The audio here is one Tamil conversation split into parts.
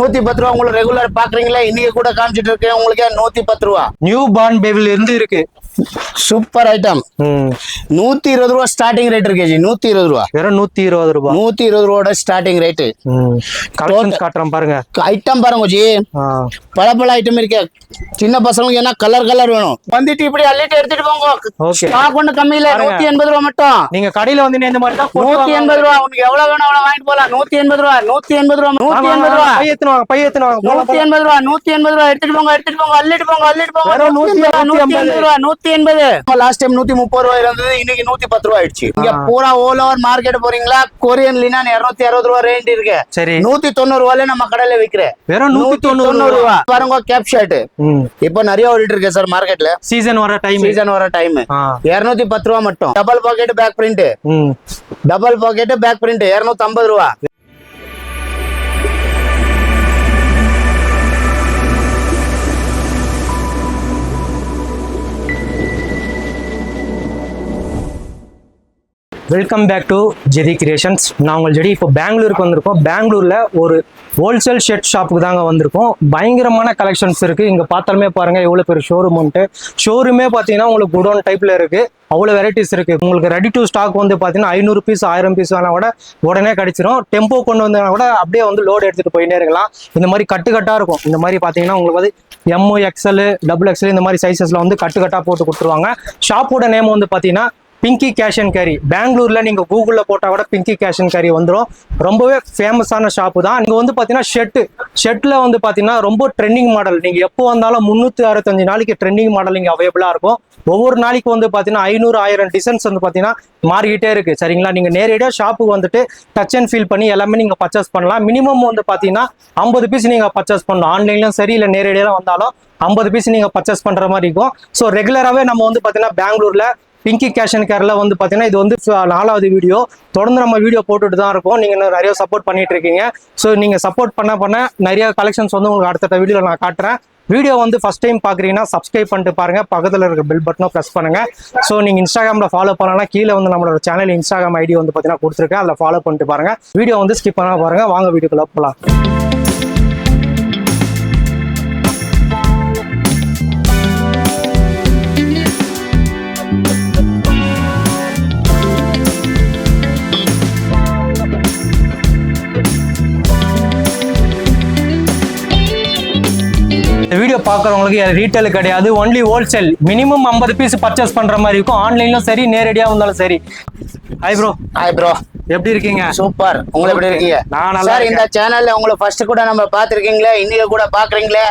நூத்தி பத்து ரூபா உங்களை ரெகுலர் பாக்குறீங்களா இன்னைக்கு கூட காமிச்சிட்டு இருக்கேன் உங்களுக்கு நூத்தி பத்து ரூபா. நியூ பார்ன் பேபிள் இருந்து இருக்கு. Super item. நூத்தி இருபது ரூபா ஸ்டார்டிங் ரேட் இருக்கு நூத்தி இருபது ரூபா வெறும் நூத்தி இருபது ரூபாய் நூத்தி இருபது ரூபாயோட ஸ்டார்டிங் ரேட்டு காட்டுறேன் பாருங்க ஐட்டம் பாருங்க ஜி. பல பல ஐட்டம் இருக்கு சின்ன பசங்களுக்கு என்ன கலர் கலர் வேணும் வந்துட்டு இப்படி அள்ளிட்டு எடுத்துட்டு போங்க. ஸ்டாக் ஒண்ணு கம்மி இல்ல. நூத்தி எண்பது ரூபா மட்டும் நீங்க கடையில வந்து இந்த மாதிரி தான் நூத்தி. எண்பது ரூபா உனக்கு எவ்வளவு வேணும் அவ்வளவு வாங்கிட்டு போலாம் நூத்தி எண்பது ரூபா நூத்தி எண்பது ரூபா நூத்தி எண்பது ரூபா வாங்க, பை ஏத்துன்னு வாங்க, பை ஏத்துன்னு வாங்க. போலாம், நூத்தி. எண்பது ரூபா நூத்தி எண்பது ரூபா எடுத்துட்டு போங்க எடுத்துட்டு போங்க அள்ளிட்டு போங்க அள்ளிட்டு போங்க நூத்தி எண்பது ரூபா, நூத்தி ரூபா நூத்தி எண்பது. லாஸ்ட் டைம் நூத்தி முப்பது ரூபா இருந்தது இன்னைக்கு நூத்தி பத்து ரூபா ஆயிடுச்சு. இங்க. பூரா ஓவர் மார்க்கெட் போறீங்களா? கொரியன் லினான் இருநூத்தி அறுபது ரூபா ரேஞ்ச் இருக்கு. சரி. நூத்தி தொண்ணூறு ரூபாயில நம்ம கடையில விக்கிறேன். வெறும் நூத்தி தொண்ணூறு ரூபா. பாருங்க கேப் ஷர்ட் இப்போ நிறைய ஓடிட்டு இருக்கு சார் மார்க்கெட்ல சீசன் வர டைம் சீசன் வர டைம் இருநூத்தி பத்து ரூபா மட்டும். Double pocket back print double pocket back print இருநூத்தி ஐம்பது ரூபா. Welcome back to Jeri creations நான் உங்கள் ஜெடி இப்போ பெங்களூருக்கு வந்திருக்கோம். பெங்களூரில் ஒரு ஹோல்சேல் ஷர்ட் ஷாப்புக்கு தாங்க வந்திருக்கோம். பயங்கரமான கலெக்ஷன்ஸ் இருக்குது இங்கே பார்த்தாலுமே பாருங்கள் எவ்வளோ பெரிய ஷோரூம்ன்ட்டு ஷோரூமே பார்த்தீங்கன்னா உங்களுக்கு குடோன் டைப்பில் இருக்குது அவ்வளோ வெரைட்டிஸ் இருக்குது உங்களுக்கு ரெடி டு ஸ்டாக் வந்து பார்த்தீங்கன்னா ஐநூறு பீஸ் ஆயிரம் பீஸ் வேணால் கூட உடனே கிடைச்சிரும். டெம்போ கொண்டு வந்தால் கூட அப்படியே வந்து லோடு எடுத்துகிட்டு போயிட்டே இருக்கலாம். இந்த மாதிரி கட்டுக்கட்டாக இருக்கும். இந்த மாதிரி பார்த்தீங்கன்னா உங்களுக்கு வந்து எம்ஓ எக்ஸ்எல் டபுள் எக்ஸ்எல் இந்த மாதிரி சைஸஸ்ல வந்து கட்டு கட்டா போட்டு கொடுத்துருவாங்க. ஷாப்போட நேம் வந்து பார்த்தீங்கன்னா பிங்கி கேஷ் அண்ட் கேரி பெங்களூரில் நீங்கள் கூகுளில் போட்டால் கூட பிங்கி கேஷ் அண்ட் கேரி வந்துடும் ரொம்பவே ஃபேமஸான ஷாப்பு தான். நீங்கள் வந்து பார்த்தீங்கன்னா ஷெட்டு ஷெட்டில் வந்து பார்த்தீங்கன்னா ரொம்ப ட்ரெண்டிங் மாடல் நீங்கள் எப்போ வந்தாலும் முந்நூற்றி அறுபத்தஞ்சு நாளைக்கு ட்ரெண்டிங் மாடல் இங்கே அவைலபிளாக இருக்கும். ஒவ்வொரு நாளைக்கு வந்து பார்த்தீங்கன்னா ஐநூறு ஆயிரம் டிசைன்ஸ் வந்து பார்த்தீங்கன்னா மாறிக்கிட்டே இருக்குது சரிங்களா? நீங்கள் நேரடியாக ஷாப்புக்கு வந்துட்டு டச் அண்ட் ஃபீல் பண்ணி எல்லாமே நீங்கள் பர்ச்சேஸ் பண்ணலாம். மினிமம் வந்து பார்த்தீங்கன்னா ஐம்பது பீஸ் நீங்கள் பர்ச்சேஸ் பண்ணலாம். ஆன்லைன்லையும் சரி இல்லை நேரடியாக வந்தாலும் ஐம்பது பீஸ் நீங்கள் பர்ச்சேஸ் பண்ணுற மாதிரி இருக்கும். ஸோ ரெகுலராகவே நம்ம வந்து பார்த்தீங்கன்னா பெங்களூரில் பிங்கி கேஷ் அண்ட் கேரில் வந்து பார்த்தீங்கன்னா இது வந்து நாலாவது வீடியோ தொடர்ந்து நம்ம வீடியோ போட்டுட்டு தான் இருக்கோம். நீங்கள் இன்னும் நிறைய சப்போர்ட் பண்ணிட்டு இருக்கீங்க. ஸோ நீங்கள் சப்போர்ட் பண்ண பண்ண நிறைய கலெக்ஷன்ஸ் வந்து உங்களுக்கு அடுத்த வீடியோவில் நான் காட்டுறேன். வீடியோ வந்து ஃபஸ்ட் டைம் பார்க்குறீங்கன்னா சப்ஸ்கிரைப் பண்ணிட்டு பாருங்கள் பக்கத்தில் இருக்கிற பில் பட்டனும் ப்ரெஸ் பண்ணுங்கள் ஸோ நீங்கள் இன்ஸ்டாகிராமில் ஃபாலோ பண்ணலாம் கீழே வந்து நம்மளோட சேனல் இன்ஸ்டாகிராம் ஐடி வந்து பார்த்தீங்கன்னா கொடுத்துருக்கேன். அதில் ஃபாலோ பண்ணிட்டு பாருங்கள் வீடியோ வந்து ஸ்கிப் பண்ணாம பாருங்கள் வாங்க வீடியோக்குள்ளே போகலாம் பார்க்குறவங்களுக்கு ரீட்டைல் கிடையாது. ஒன்லி ஹோல்சேல் மினிமம் ஐம்பது பீஸ் பர்ச்சேஸ் பண்ற மாதிரி இருக்கும். ஆன்லைன்லும் சரி நேரடியாக வந்தாலும் சரி. ஹாய் ப்ரோ ஹாய் ப்ரோ எப்படி இருக்கீங்க? சூப்பர் உங்களை எப்படி இருக்கீங்க? நான் நல்லா சார் இந்த சேனல்ல உங்களை ஃபர்ஸ்ட் கூட நம்ம பாத்திருக்கீங்களே இன்னைக்கு கூட பாக்குறீங்களே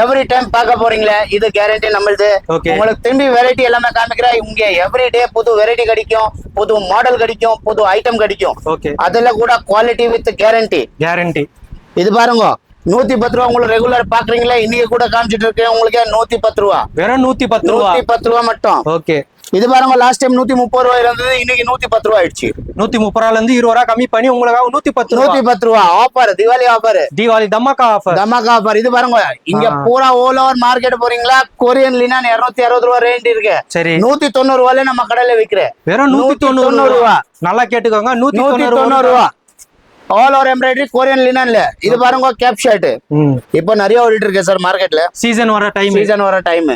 எவ்ரி டைம் பார்க்க போறீங்களே இது கேரண்டி நம்மளுது. உங்களுக்கு திரும்பி வெரைட்டி எல்லாமே காமிக்கிறேன். இங்க எவ்ரி டே புது வெரைட்டி கிடைக்கும் புது மாடல் கிடைக்கும் புது ஐட்டம் கிடைக்கும். அதுல கூட குவாலிட்டி வித் கேரண்டி கேரண்டி இது பாருங்க. நூத்தி பத்து ரூபா உங்களுக்கு ரெகுலர் பாக்குறீங்களே? இன்னைக்கு கூட காமிச்சிட்டு இருக்கேன். உங்களுக்கு நூத்தி பத்து ரூபா. வெறும் நூத்தி பத்து ரூபா? நூத்தி பத்து ரூபா மட்டும். ஓகே. இது பாருங்க லாஸ்ட் டைம் நூத்தி முப்பது ரூபா இருந்தது இன்னைக்கு நூத்தி பத்து ரூபா ஆயிடுச்சு. நூத்தி முப்பது ரூபால இருந்து இருபது ரூபா கம்மி பண்ணி உங்களுக்காக நூத்தி பத்து நூத்தி பத்து ரூபா. ஆஃபர் தீபாவளி ஆஃபர் தீபாவளி தமாக்கா ஆஃபர் தமாக்கா ஆஃபர் இது பாருங்க இங்க. பூரா ஓல் ஓவர் மார்க்கெட் போறீங்களா? கொரியன் லினான் இருநூத்தி அறுபது ரூபா ரேஞ்ச் இருக்கு. சரி. நூத்தி தொண்ணூறு ரூபாயில நம்ம கடையில விக்கிறேன். வெறும் நூத்தி தொண்ணூறு ரூபா. நல்லா கேட்டுக்கோங்க நூத்தி தொண்ணூறு ரூபா. ஆல் ஓவர் எம்ப்ராய்டரி கொரியன் லினான்ல இது பாருங்க கேப் ஷர்ட் இப்போ நிறைய ஓடிட்டு இருக்கு சார் மார்க்கெட்ல சீசன் வர டைம் சீசன் வர டைம்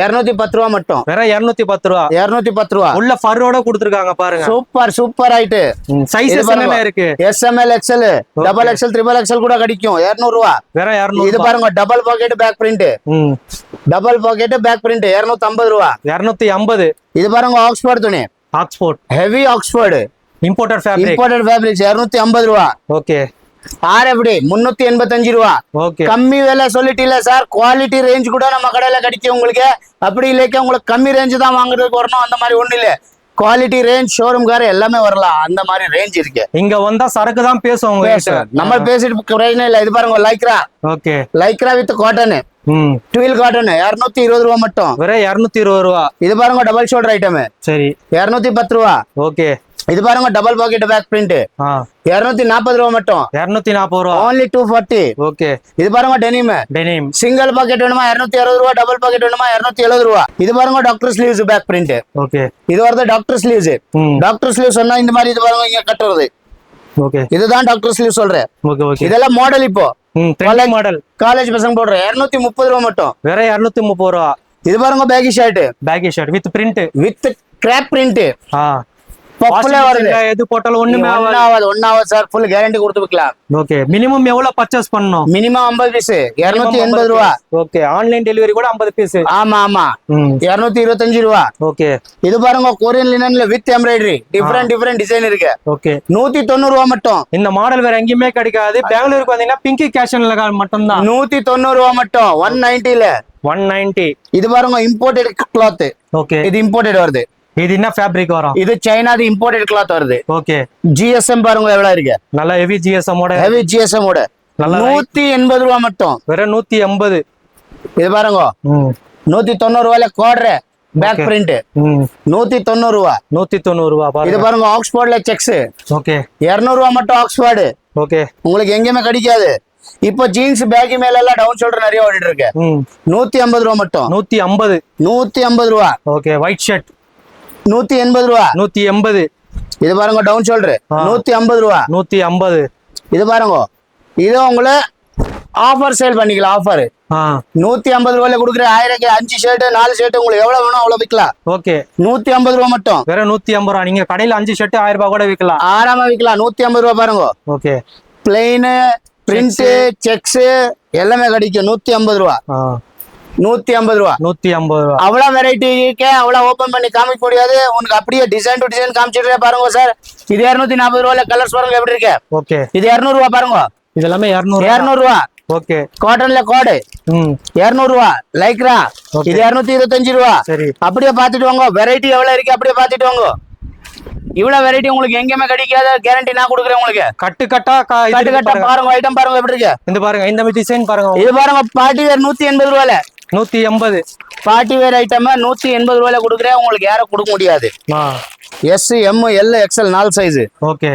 இருநூத்தி பத்து ரூபா மட்டும். வெறும் இருநூத்தி பத்து ரூபா. இருநூத்தி பத்து ரூபா. உள்ள ஃபரோட கொடுத்துருக்காங்க பாருங்க. சூப்பர் சூப்பர் ஆயிட்டு பாருங்க. என்னென்ன இருக்கு? SML XL double XL triple XL கூட கிடைக்கும். இருநூறு ரூபா வெறும் இரநூறு இது பாருங்க double pocket back print double pocket back print இருநூத்தி ஐம்பது ரூபா. இரநூத்தி ஐம்பது. இது பாருங்க ஆக்ஸ்போர்ட் துணி. Oxford heavy Oxford imported fabric imported fabrics இருநூத்தி ஐம்பது ரூபா. ஓகே ஆர் எப்படி முன்னூத்தி எண்பத்தஞ்சு ரூபா. ஓகே கம்மி விலை சொல்லிட்டீல சார். குவாலிட்டி ரேஞ்ச் கூட நம்ம கடையில கிடைக்கும் உங்களுக்கு. அப்படி இல்லைக்க உங்களுக்கு கம்மி ரேஞ்ச் தான் வாங்குறதுக்கு வரணும். அந்த மாதிரி ஒண்ணு இல்ல. குவாலிட்டி ரேஞ்ச் ஷோரூம் கார எல்லாமே வரலாம். அந்த மாதிரி ரேஞ்ச் இருக்கு. இங்க வந்தா சரக்கு தான் பேசுவோம் நம்ம பேசிட்டு பிரயோஜனம் இல்ல. இது பாருங்க Lycra okay Lycra with cotton twelve cotton இருநூத்தி இருபது ரூபா மட்டும். வெறும் இரநூத்தி இருபது ரூபா. இது பாருங்க டபுள் ஷோல்டர் ஐட்டம் சரி. இருநூத்தி பத்து ரூபா. ஓகே இது பாருங்க டபுள் பாக்கெட் பேக் பிரிண்ட் இருநூத்தி நாற்பது ரூபா மட்டும். இரநூத்தி நாற்பது ரூபா. Only two forty okay. இது பாருங்க டெனிம் டெனிம் சிங்கிள் பாக்கெட் வேணுமா இருநூத்தி அறுபது ரூபா? டபுள் பாக்கெட் வேணுமா இருநூத்தி எழுபது ரூபா? இது பாருங்க doctor sleeves back print okay. இது வரது டாக்டர் ஸ்லீவ்ஸ் டாக்டர் ஸ்லீவ் சொன்னா இந்த மாதிரி இது பாருங்க இங்க கட்டுறது. ஓகே. இதுதான் டாக்டர் ஸ்லீவ் சொல்றேன். Okay okay. இதெல்லாம் மாடல் இப்போ. மாடல் காலேஜ் பசங்க போடுற இருநூத்தி முப்பது ரூபா மட்டும். வேற இரநூத்தி முப்பது ரூபா. இது பாருங்க baggy shirt baggy shirt with print with crop print எது போட்டாலும் ஒண்ணுமே ஒன்னாவது ஒன்னாவது சார் ஃபுல் கேரண்டி கொடுத்து விக்கலாம். ஓகே மினிமம் எவ்வளவு பர்ச்சேஸ் பண்ணணும்? மினிமம் ஐம்பது பீஸ் இருநூத்தி எண்பது ரூபா. ஓகே ஆன்லைன் டெலிவரி கூட ஐம்பது பீஸ் ஆமா ஆமா. இருநூத்தி இருபத்தஞ்சு ரூபா. ஓகே இது பாருங்க Korean லினன்ல with embroidery different different design இருக்கு. ஓகே நூத்தி தொண்ணூறு ரூபா மட்டும். இந்த மாடல் வேற எங்கேயுமே கிடைக்காது. பெங்களூருக்கு வந்தீங்கன்னா பிங்கி கேஷன்ல மட்டும்தான். நூத்தி தொண்ணூறு ரூபா மட்டும். ஒன் நைன்டில ஒன் நைன்டி இது பாருங்க இம்போர்ட்டட் கிளாத் ஓகே இது இம்போர்ட்டட் வருது. இது என்ன ஃபேப்ரிக் வரும்? இது சைனாது இம்போர்ட்டட் கிளாத் வருது. ஓகே ஜிஎஸ்எம் பாருங்க எவ்வளவு இருக்கு? நல்லா ஹெவி ஜிஎஸ்எம் ஓட. ஹெவி ஜிஎஸ்எம் ஓட. நூத்தி எண்பது ரூபா மட்டும். வெறும் நூத்தி எண்பது. இது பாருங்க. நூத்தி தொண்ணூறு ரூபாயில கோட்ரு பேக். பிரிண்ட் நூத்தி தொண்ணூறு ரூபா. நூத்தி தொண்ணூறு ரூபா இது பாருங்க ஆக்ஸ்போர்ட்ல செக்ஸ் ஓகே இருநூறு ரூபா மட்டும் ஆக்ஸ்போர்டு ஓகே உங்களுக்கு எங்கேயுமே கிடைக்காது. இப்போ ஜீன்ஸ் பேக்கி மேல எல்லாம் டவுன் ஷோல்டர் நிறைய ஓடிட்டு இருக்கு. நூத்தி ஐம்பது ரூபா மட்டும். நூத்தி ஐம்பது. நூத்தி ஐம்பது ரூபா. ஓகே ஒயிட் ஷர்ட் நூத்தி எண்பது ரூபா. நூத்தி எண்பது. இது பாருங்க டவுன் ஷோல்டர். நூத்தி ஐம்பது ரூபா. நூத்தி ஐம்பது. இது பாருங்க. இது உங்களை ஆஃபர் சேல் பண்ணிக்கலாம் ஆஃபர் நூத்தி ஐம்பது ரூபாயில கொடுக்குற ஆயிரம் அஞ்சு ஷர்ட் நாலு ஷர்ட் உங்களுக்கு எவ்வளவு வேணும் அவ்வளவு விற்கலாம். ஓகே. நூத்தி ஐம்பது ரூபா மட்டும். வேற நூத்தி ஐம்பது ரூபா. நீங்க கடையில அஞ்சு ஷர்ட் ஆயிரம் ரூபாய் கூட விற்கலாம். ஆறாம விற்கலாம். நூத்தி ஐம்பது ரூபா பாருங்க. ஓகே. பிளெயின் பிரிண்ட் செக்ஸ் எல்லாமே கிடைக்கும். நூத்தி ஐம்பது ரூபா. நூத்தி ஐம்பது ரூபா. நூத்தி ஐம்பது ரூபா. அவ்வளவு வெரைட்டி இருக்கு அவ்வளவு ஓபன் பண்ணி காமிக்க முடியாது. உனக்கு அப்படியே டிசைன் டு டிசைன் காமிச்சிட்டு பாருங்க சார் இது இருநூத்தி நாற்பது ரூபாயில கலர்ஸ் பாருங்க எப்படி இருக்கு. ஓகே. இது இருநூறு ரூபா பாருங்க. இது எல்லாமே இரநூறு இருநூறு ரூபா. ஓகே. காட்டன்ல கோடு இருநூறு ரூபா. லைக்ரா. இது இருநூத்தி இருபத்தஞ்சு ரூபா. சரி. அப்படியே பாத்துட்டு வாங்க. வெரைட்டி எவ்வளவு இருக்கு அப்படியே பாத்துட்டு வாங்க. இவ்வளவு வெரைட்டி உங்களுக்கு எங்கேயுமே கிடைக்காத. கேரண்டி நான் கொடுக்குறேன் உங்களுக்கு. கட்டு கட்டா கட்டு கட்ட பாருங்க. ஐட்டம் பாருங்க எப்படி இருக்கு. இந்த பாருங்க இந்த டிசைன் பாருங்க. இது பாருங்க பார்ட்டி வேர் நூத்தி எண்பது ரூபாயில நூத்தி எண்பது. பார்ட்டி வேர் ஐட்டம் நூத்தி எண்பது ரூபாயில கொடுக்குறேன். உங்களுக்கு யாரும் கொடுக்க முடியாது. எஸ் எம் எல் எக்ஸ்எல் நாலு சைஸ் ஓகே.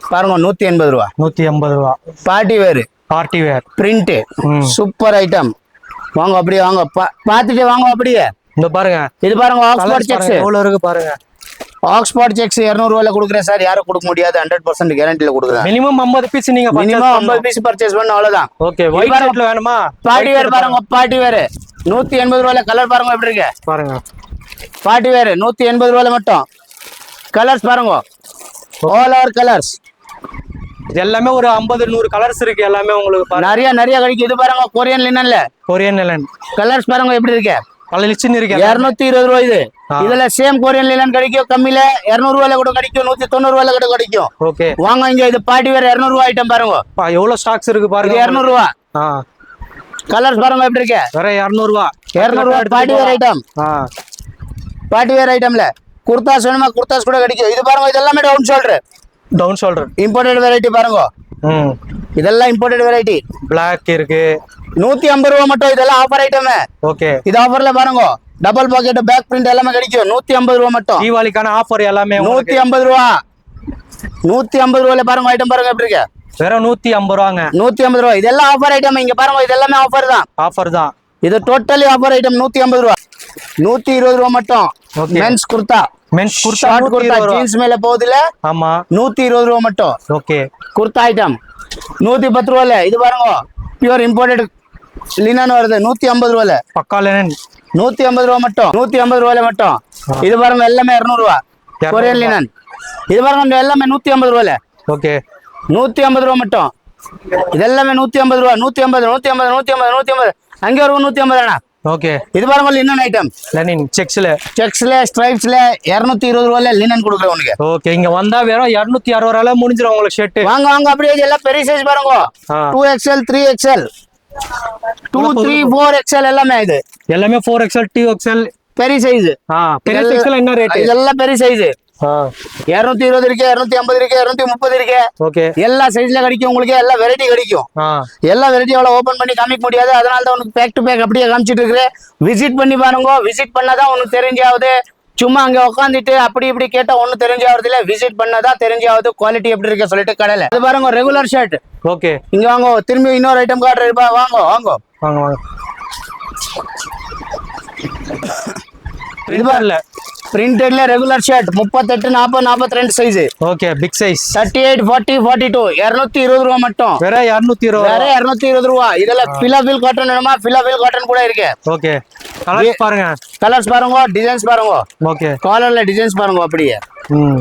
பாருங்க நூத்தி எண்பது ரூபா. நூத்தி எண்பது ரூபா. Party wear party wear print. Super item வாங்க அப்படியே வாங்க. பார்த்துட்டு வாங்க அப்படியே. இந்த பாருங்க. இது பாருங்க ஆக்ஸ்போர்ட் செக்ஸ் எவ்வளவு இருக்கு பாருங்க. ஆக்ஸ்போர்ட் செக்ஸ் இரநூறுவாயில கொடுக்குறேன் சார். யாரும் கொடுக்க முடியாது. ஹண்ட்ரட் பர்சன்ட் கேரண்டில கொடுக்குறேன். மினிமம் ஐம்பது பீஸ் நீங்க மினிமம் ஐம்பது பீஸ் பர்ச்சேஸ் பண்ண அவ்வளவுதான். ஓகே ஒயிட் வேணுமா? பார்ட்டி வேர் பாருங்க பார்ட்டி வேர் நூத்தி எண்பது ரூபாயில கலர் பாருங்க எப்படி இருக்கு? பாருங்க. பார்ட்டி வேர் நூத்தி எண்பது ரூபாயில மட்டும். கலர்ஸ் பாருங்க. ஆல் ஓவர் கலர்ஸ் இது எல்லாமே ஒரு ஐம்பது நூறு கலர்ஸ் இருக்கு எல்லாமே உங்களுக்கு நிறைய நிறைய கிடைக்கும் இது பாருங்க கொரியன் லினன்ல கொரியன் நிலன் கலர்ஸ் பாருங்க எப்படி இருக்கு? பல லிஸ்டின் இருக்கு இருநூத்தி இருபது ரூபாய் இது. இதுல சேம் கொரியன் லினன் கிடைக்கும் கம்மியில இருநூறு ரூபாயில கூட கிடைக்கும் நூத்தி தொண்ணூறு ரூபாயில கூட கிடைக்கும். ஓகே வாங்க இங்க இது பார்ட்டி வேர் இருநூறு ரூபாய் ஐட்டம் பாருங்க. எவ்வளவு ஸ்டாக்ஸ் இருக்கு பாருங்க. இருநூறு கலர்ஸ் பாருங்க எப்படி இருக்கு? வேற இரநூறு ரூபா இருநூறு ரூபா பார்ட்டி வேர் ஐட்டம் ஆ. பார்ட்டி வேர் ஐட்டம்ல குர்தாஸ் வேணுமா? குர்தாஸ் கூட கிடைக்கும். இது பாருங்க இது எல்லாமே down shoulder down shoulder imported variety பாருங்க இதெல்லாம் இம்போர்ட்டட் வெரைட்டி பிளாக் இருக்கு. நூத்தி ஐம்பது ரூபா மட்டும் இதெல்லாம் ஆஃபர் ஐட்டம் ஓகே. இது ஆஃபர்ல பாருங்க. டபுள் பாக்கெட் பேக் பிரிண்ட் எல்லாமே கிடைக்கும். நூத்தி ஐம்பது ரூபா மட்டும். தீபாவளிக்கான ஆஃபர் எல்லாமே நூத்தி ஐம்பது ரூபா. நூத்தி ஐம்பது ரூபாயில பாருங்க ஐட்டம் பாருங்க எப்படி இருக்கு? வெறும் நூத்தி ஐம்பது ரூபாங்க. நூத்தி ஐம்பது ரூபா. இதெல்லாம் ஆஃபர் ஐட்டம் இங்க பாருங்க இது எல்லாமே ஆஃபர் தான். ஆஃபர் தான். இது டோட்டலி ஆஃபர் ஐட்டம் நூத்தி ஐம்பது ரூபா. நூத்தி இருபது ரூபா மட்டும். Men's kurta men's kurta short நூத்தி குர்தா இருபது ரூபா. ஜீன்ஸ் மேல போகுதுல. ஆமா. நூத்தி இருபது ரூபா மட்டும். ஓகே. குர்தா ஐட்டம் நூத்தி பத்து ரூபாயில இது பாருங்க. பியூர் இம்போர்ட்டட் லினன் வருது. நூத்தி ஐம்பது ரூபாயில பக்கா லெனன் நூத்தி ஐம்பது ரூபா மட்டும். நூத்தி ஐம்பது ரூபாயில மட்டும். இது பாருங்க எல்லாமே இருநூறு ரூபா. கொரியன். லினன் இது பாருங்க எல்லாமே நூத்தி ஐம்பது ரூபாயில ஓகே. நூத்தி ஐம்பது ரூபா மட்டும். இது எல்லாமே நூத்தி ஐம்பது ரூபா நூத்தி ஐம்பது நூத்தி ஐம்பது நூத்தி ஐம்பது நூத்தி ஐம்பது. அங்கே ஒரு நூத்தி ஐம்பது அண்ணா ஓகே. இது பாருங்க லினன் ஐட்டம் லெனின் செக்ஸ்ல. செக்ஸ்ல ஸ்ட்ரைப்ஸ்ல இருநூத்தி இருபது ரூபாயில லினன் கொடுக்குறேன் உனக்கு. ஓகே இங்க வந்தா வெறும் இருநூத்தி அறுபது ரூபாயில முடிஞ்சிடும் உங்களுக்கு ஷர்ட் வாங்க வாங்க அப்படியே எல்லாம் பெரிய சைஸ் பாருங்க. Two XL three XL two three four XL எல்லாமே இது. எல்லாமே ஃபோர் எக்ஸ்எல் டூ எக்ஸ்எல் பெரிய சைஸ் பெரிய இதெல்லாம்- எக்ஸ்எல் என்ன ரேட் இதெல்லாம் பெரிய சைஸ் இருநூத்தி இருபது இருக்கு இருநூத்தி ஐம்பது இருக்கு இருநூத்தி முப்பது இருக்கு. ஓகே. எல்லா சைஸ்ல கிடைக்கும் உங்களுக்கு எல்லா வெரைட்டி கிடைக்கும். எல்லா வெரைட்டி அவ்வளவு ஓபன் பண்ணி காமிக்க முடியாது. அதனால தான் உனக்கு பேக் டு பேக் அப்படியே காமிச்சிட்டு இருக்கிறேன். விசிட் பண்ணி பாருங்க. விசிட் பண்ணாதான் உனக்கு தெரிஞ்சாவது. சும்மா அங்க உட்காந்துட்டு அப்படி இப்படி கேட்டா ஒன்னும் தெரிஞ்சாவது இல்ல. விசிட் பண்ணாதான் தெரிஞ்சாவது குவாலிட்டி எப்படி இருக்கு சொல்லிட்டு கடையில. இது பாருங்க ரெகுலர் ஷர்ட் ஓகே. இங்க வாங்க திரும்பி இன்னொரு ஐட்டம் காட்டுறேன் பா, வாங்க வாங்க. வாங்க வாங்க. இது இல்ல. பிரிண்டட்ல ரெகுலர் ஷர்ட் முப்பத்தெட்டு நாற்பது நாற்பத்தி ரெண்டு size okay big size thirty eight forty forty two இருநூத்தி இருபது ரூபா மட்டும். வேற இரநூத்தி இருபது வேற இருநூத்தி இருபது ரூபா. இதுல பிலாபில் காட்டன் வேணுமா? பிலாபில் காட்டன் கூட இருக்கு. ஓகே கலர்ஸ் பாருங்க. கலர்ஸ் பாருங்க டிசைன்ஸ் பாருங்க. ஓகே காலர்ல டிசைன்ஸ் பாருங்க அப்படியே. ம்.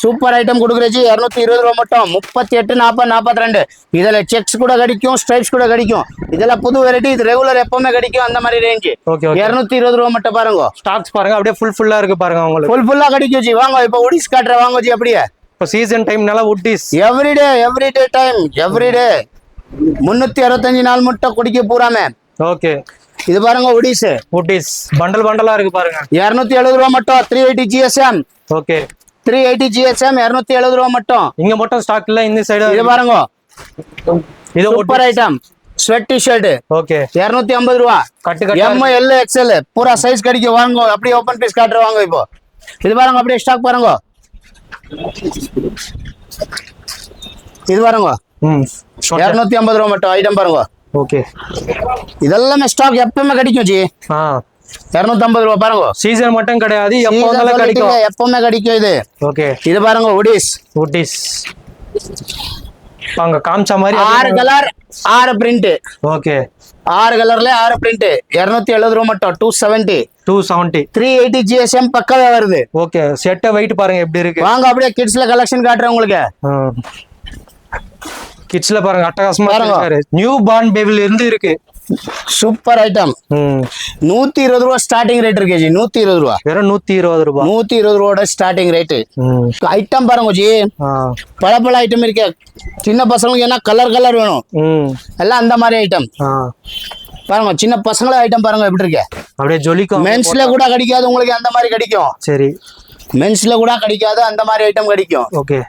சூப்பர் ஐட்டம் கொடுக்குறச்சு இரநூத்தி இருபது ரூபா மட்டும். முப்பத்தி எட்டு நாற்பது நாற்பத்தி ரெண்டு இதில் செக்ஸ் கூட கிடைக்கும் ஸ்ட்ரைப்ஸ் கூட கிடைக்கும். இதெல்லாம் புது வெரைட்டி இது ரெகுலர் எப்பவுமே கிடைக்கும் அந்த மாதிரி ரேஞ்சு ஓகே இரநூத்தி இருபது ரூபா மட்டும் பாருங்க. ஸ்டாக்ஸ் பாருங்க அப்படியே ஃபுல் ஃபுல்லா இருக்கு பாருங்க உங்களுக்கு. ஃபுல் ஃபுல்லா கிடைக்கும் ஜி வாங்க இப்போ ஒடிஸ் காட்டுற வாங்க ஜி அப்படியே. இப்போ சீசன் டைம்னால உட்டிஸ் எவ்ரிடே எவ்ரிடே டைம் எவ்ரிடே முன்னூத்தி அறுபத்தஞ்சு நாள் மட்டும் குடிக்க பூராமே ஓகே இது பாருங்க ஒடிஸ் உட்டிஸ் பண்டல் பண்டலா இருக்கு பாருங்க. இரநூத்தி எழுபது ரூபா மட்டும் three eighty GSM okay three eighty GSM இரநூத்தி எழுபது ரூபா மட்டும். இங்க மட்டும் ஸ்டாக் இல்ல இந்த சைடு இது பாருங்க. இது super item sweat T shirt okay இரநூத்தி ஐம்பது ரூபா. கட்டு கட்டு. எம் எல் எக்ஸ்எல் பூரா சைஸ் கிடைக்கும் வாங்க அப்படியே ஓபன் பீஸ் காட்டுற வாங்க இப்போ. இது பாருங்க அப்படியே ஸ்டாக் பாருங்க. இது பாருங்க. இரநூத்தி ஐம்பது ரூபா மட்டும். ஐட்டம் பாருங்க. ஓகே இதெல்லாமே ஸ்டாக் எப்பவுமே கிடைக்கும் ஜி. ஆ இரநூத்தி ஐம்பது ரூபா பாருங்க. சீசன் மட்டும் கிடையாது எப்போ Season வந்தாலும் quality கிடைக்கும். எப்பவுமே கிடைக்கும் இது. ஓகே இது பாருங்க உடிஸ் உட்டிஸ் அங்க காமிச்ச மாதிரி ஆறு கலர் ஆறு பிரிண்ட் ஓகே ஆறு கலர்ல ஆறு பிரிண்ட் இரநூத்தி எழுபது ரூபா மட்டும் two seventy two seventy three eighty GSM பக்கவே வருது. ஓகே செட்டை வெயிட் பாருங்க எப்படி இருக்கு? வாங்க அப்படியே கிட்ஸ்ல கலெக்ஷன் காட்டுறேன் உங்களுக்கு. கிட்ஸ்ல பாருங்க அட்டகாசமா பாருங்க. நியூ பார்ன் பேபில இருந்து இருக்கு. சூப்பர் ஐட்டம் நூத்தி இருபது ரூபா ஸ்டார்டிங் ரேட் இருக்கு ஜி நூத்தி இருபது ரூபா. வெறும் நூத்தி இருபது ரூபாய் நூத்தி இருபது ரூபாயோட ஸ்டார்டிங் ரேட்டு ஐட்டம் பாருங்க ஜி பல பல ஐட்டம் இருக்கு. சின்ன பசங்களுக்கு என்ன கலர் கலர் வேணும்? எல்லாம் அந்த மாதிரி ஐட்டம் பாருங்க சின்ன பசங்கள ஐட்டம் பாருங்க எப்படி இருக்கு? அப்படியே ஜொலிக்கும். மென்ஸ்ல கூட கிடைக்காது உங்களுக்கு அந்த மாதிரி கிடைக்கும். சரி. மென்ஸ்ல கூட கிடைக்காது அந்த மாதிரி ஐட்டம் கிடைக்கும். ஓகே.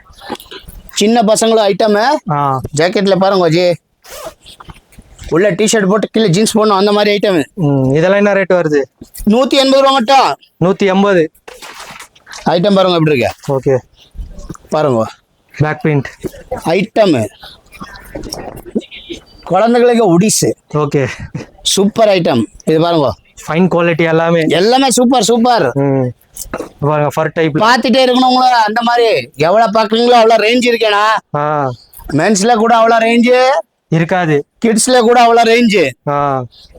சின்ன பசங்களும் ஐட்டம் ஜாக்கெட்ல பாருங்க ஜி உள்ள டிஷர்ட் போட்டு கீழே ஜீன்ஸ் போடணும் அந்த மாதிரி ஐட்டம் இதெல்லாம் என்ன ரேட் வருது? நூத்தி எண்பது ரூபா மட்டும். நூத்தி எண்பது. ஐட்டம் பாருங்க எப்படி இருக்கு? ஓகே. பாருங்க. பேக் பிரிண்ட் ஐட்டம் குழந்தைகளுக்கு உடிஸ் ஓகே. சூப்பர் ஐட்டம் இது பாருங்க. ஃபைன் குவாலிட்டி எல்லாமே. எல்லாமே சூப்பர் சூப்பர் பாருங்க ஃபர் டைப் பார்த்துட்டே இருக்கணும் அந்த மாதிரி எவ்வளவு பாக்குறீங்களோ அவ்வளவு ரேஞ்ச் இருக்கேனா? மென்ஸ்ல கூட அவ்வளவு ரேஞ்சு இருக்காது. கிட்ஸ்ல கூட அவ்வளவு ரேஞ்சு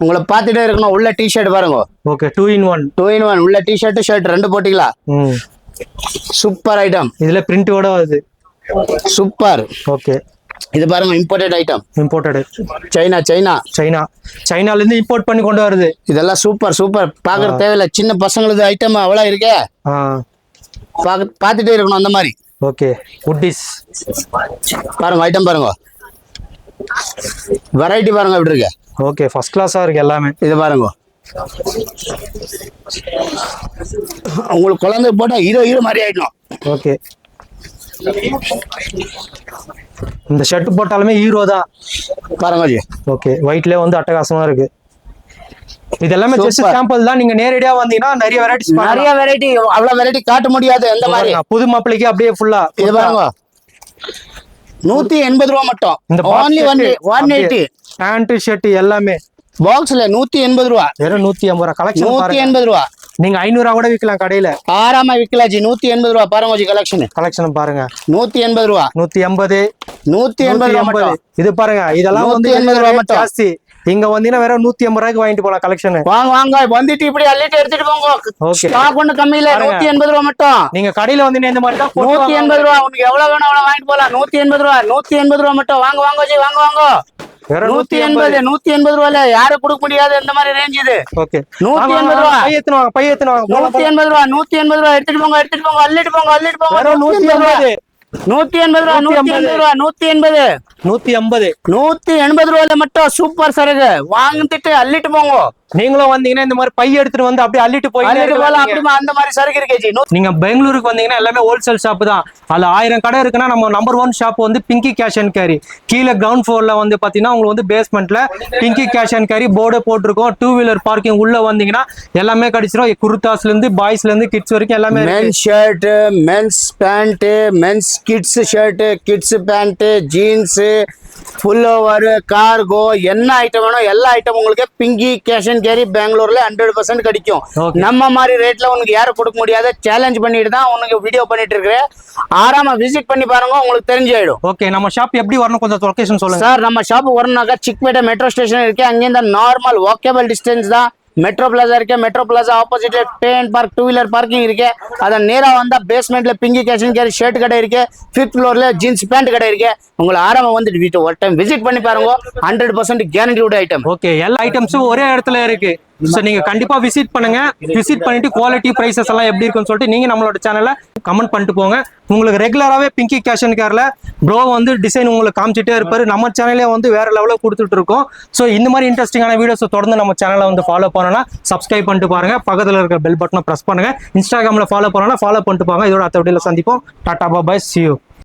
உங்களை பார்த்துட்டே இருக்கணும். உள்ள டிஷர்ட் பாருங்க. Okay two in one two in one உள்ள டிஷர்ட் ஷர்ட் ரெண்டு போட்டிக்கலாம் சூப்பர் ஐட்டம் இதுல பிரிண்டோட வருது. சூப்பர் ஓகே இது பாருங்க imported item imported China China China சைனால இருந்து இம்போர்ட் பண்ணி கொண்டு வருது. இதெல்லாம் சூப்பர் சூப்பர் பாக்குற தேவையில்ல. சின்ன பசங்களுக்கு ஐட்டம் அவ்வளவு இருக்கே. பார்த்துட்டே இருக்கணும் அந்த மாதிரி. ஓகே உட்டிஸ் பாருங்க ஐட்டம் பாருங்க. வெரைட்டி பாருங்க எப்படி இருக்கு? ஓகே ஃபர்ஸ்ட் கிளாஸா இருக்கு எல்லாமே. இது பாருங்க. உங்களுக்கு குழந்தை போட்டா ஹீரோ ஹீரோ மாதிரி ஆயிடும் ஓகே இந்த ஷர்ட் போட்டாலுமே ஹீரோ தான். பாருங்க ஓகே ஒயிட்ல வந்து அட்டகாசமா இருக்கு. இது எல்லாமே ஜஸ்ட். சாம்பிள் தான். நீங்க நேரடியா வந்தீங்கன்னா நிறைய வெரைட்டிஸ் நிறைய வெரைட்டி அவ்வளவு வெரைட்டி காட்ட முடியாது அந்த மாதிரி. புது மாப்பிளைக்கு அப்படியே ஃபுல்லா இது பாருங்க. நூத்தி எண்பது ரூபா மட்டும். இந்த only one one eighty pant shirt எல்லாமே. பாக்ஸ்ல நூத்தி எண்பது ரூபா. வெறும் நூத்தி ஐம்பது ரூபா. கலெக்ஷன் நூத்தி எண்பது ரூபா. நீங்க ஐநூறு ரூபா கூட விற்கலாம் கடையில. ஆறாம விக்கலா ஜி நூத்தி எண்பது ரூபா பாருங்க ஜி கலெக்ஷன் கலெக்ஷன் பாருங்க. நூத்தி எண்பது ரூபா. நூத்தி எண்பது. நூத்தி எண்பது ரூபா இது பாருங்க இதெல்லாம் வந்து 180 ரூபா மட்டும். ஜாஸ்தி. இங்க வந்தீங்கன்னா வெறும் நூத்தி எண்பது ரூபாய்க்கு வாங்கிட்டு போலாம் கலெக்ஷன் வாங்க வாங்க. வந்துட்டு இப்படி அள்ளிட்டு எடுத்துட்டு போங்க. Okay. ஸ்டாக் ஒண்ணு கம்மி இல்ல. நூத்தி எண்பது ரூபா மட்டும். நீங்க கடையில வந்தீங்கன்னா இந்த மாதிரி தான் நூத்தி. எண்பது ரூபா. உனக்கு எவ்வளவு வேணும் அவ்வளவு வாங்கிட்டு போலாம். நூத்தி எண்பது ரூபா. நூத்தி எண்பது ரூபா மட்டும். வாங்க வாங்க ஜி வாங்க வாங்க. நூத்தி எண்பது நூத்தி எண்பது ரூபால யாரும் கொடுக்க முடியாது இந்த மாதிரி ரேஞ்ச் இது. ஓகே நூத்தி எண்பது ரூபா. பை எத்தனை வாங்க பை எத்தனை வாங்க போலாம், நூத்தி. எண்பது ரூபா நூத்தி எண்பது ரூபா எடுத்துட்டு போங்க எடுத்துட்டு போங்க அள்ளிட்டு போங்க அள்ளிட்டு போங்க. நூத்தி எண்பது நூத்தி எண்பது ரூபா நூத்தி எண்பது ரூபா நூத்தி எண்பது. நூத்தி ஐம்பது நூத்தி எண்பது ரூபாயில மட்டும் சூப்பர் சரகு. வாங்கிட்டு அள்ளிட்டு போங்க. நீங்களும் வந்தீங்கன்னா இந்த மாதிரி பை எடுத்துட்டு வந்து அப்படியே அள்ளிட்டு போய் அந்த மாதிரி சரக்கு இருக்கு ஜி நூ- நீங்க பெங்களூருக்கு வந்தீங்கன்னா எல்லாமே ஹோல்சேல் ஷாப் தான். அதுல ஆயிரம் கடை இருக்குன்னா நம்ம நம்பர் ஒன் ஷாப் வந்து பிங்கி கேஷ் அண்ட் கேரி கீழே கிரவுண்ட் ஃப்ளோர்ல வந்து பாத்தீங்கன்னா உங்களுக்கு வந்து பேஸ்மெண்ட்ல Pinky cash and carry board போட்டிருக்கோம். டூ வீலர் பார்க்கிங் உள்ள வந்தீங்கன்னா எல்லாமே கிடைச்சிரும். குர்தாஸ்ல இருந்து பாய்ஸ்ல இருந்து கிட்ஸ் வரைக்கும் எல்லாமே இருக்கு. Men's shirt men's pant men's kids shirt kids pant jeans pull over cargo என்ன ஐட்டம் வேணும் எல்லா ஐட்டம் உங்களுக்கு பிங்கி கேஷ் அண்ட் கேரி பெங்களூர்ல ஹண்ட்ரட் பர்சன்ட் கிடைக்கும். நம்ம மாதிரி ரேட்ல உனக்கு யாரும் கொடுக்க முடியாத சேலஞ்ச் பண்ணிட்டு தான் உனக்கு வீடியோ பண்ணிட்டு இருக்கிறேன் ஆறாம விசிட் பண்ணி பாருங்க உங்களுக்கு தெரிஞ்சாயிடும். ஓகே நம்ம ஷாப் எப்படி வரணும்? கொஞ்சம் லொகேஷன் சொல்லுங்க. சார் நம்ம ஷாப் வரணும்னாக்கா சிக்பேட்டை மெட்ரோ ஸ்டேஷன் இருக்கு அங்கேருந்து நார்மல் வாக்கேபிள் டிஸ்டன்ஸ் தான். மெட்ரோ பிளாசா இருக்கு. மெட்ரோ பிளாசா ஆப்போசிட்ல then park two wheeler parking இருக்கு. அதை நேரா வந்தா பேஸ்மெண்ட்ல பிங்கி கேஷன் கேரி ஷர்ட் கடை இருக்கு. ஃபிஃப்த் ஃப்ளோர்ல ஜீன்ஸ் பேண்ட் கடை இருக்கு. உங்களை ஆரம்பம் வந்துட்டு வீட்டு ஒரு டைம் விசிட் பண்ணி பாருங்க. ஹண்ட்ரட் பர்சன்ட் கேரண்டியோட ஐட்டம் ஓகே எல்லா ஐட்டம்ஸும் ஒரே இடத்துல இருக்கு. ஸோ நீங்க கண்டிப்பா விசிட் பண்ணுங்க. விசிட் பண்ணிட்டு குவாலிட்டி பிரைசஸ் எல்லாம் எப்படி இருக்குன்னு சொல்லிட்டு நீங்க நம்மளோட சேனல்ல கமெண்ட் பண்ணிட்டு போங்க. உங்களுக்கு ரெகுலராகவே பிங்கி கேஷன் கேர்ல ப்ரோ வந்து டிசைன் உங்களுக்கு காமிச்சிட்டே இருப்பாரு. நம்ம சேனலே வந்து வேற லெவலில் கொடுத்துட்டு இருக்கோம். ஸோ இந்த மாதிரி இன்ட்ரெஸ்டிங்கான வீடியோஸ் தொடர்ந்து நம்ம சேனலை வந்து ஃபாலோ பண்ணணும்னா சப்ஸ்கிரைப் பண்ணிட்டு பாருங்க. பக்கத்தில் இருக்கிற பெல் பட்டனை ப்ரெஸ் பண்ணுங்க. இன்ஸ்டாகிராமில் ஃபாலோ பண்ணணும்னா ஃபாலோ பண்ணிட்டு பாருங்க இதோட அடுத்த வீடியோவில் சந்திப்போம். டாடா பாபாய் you.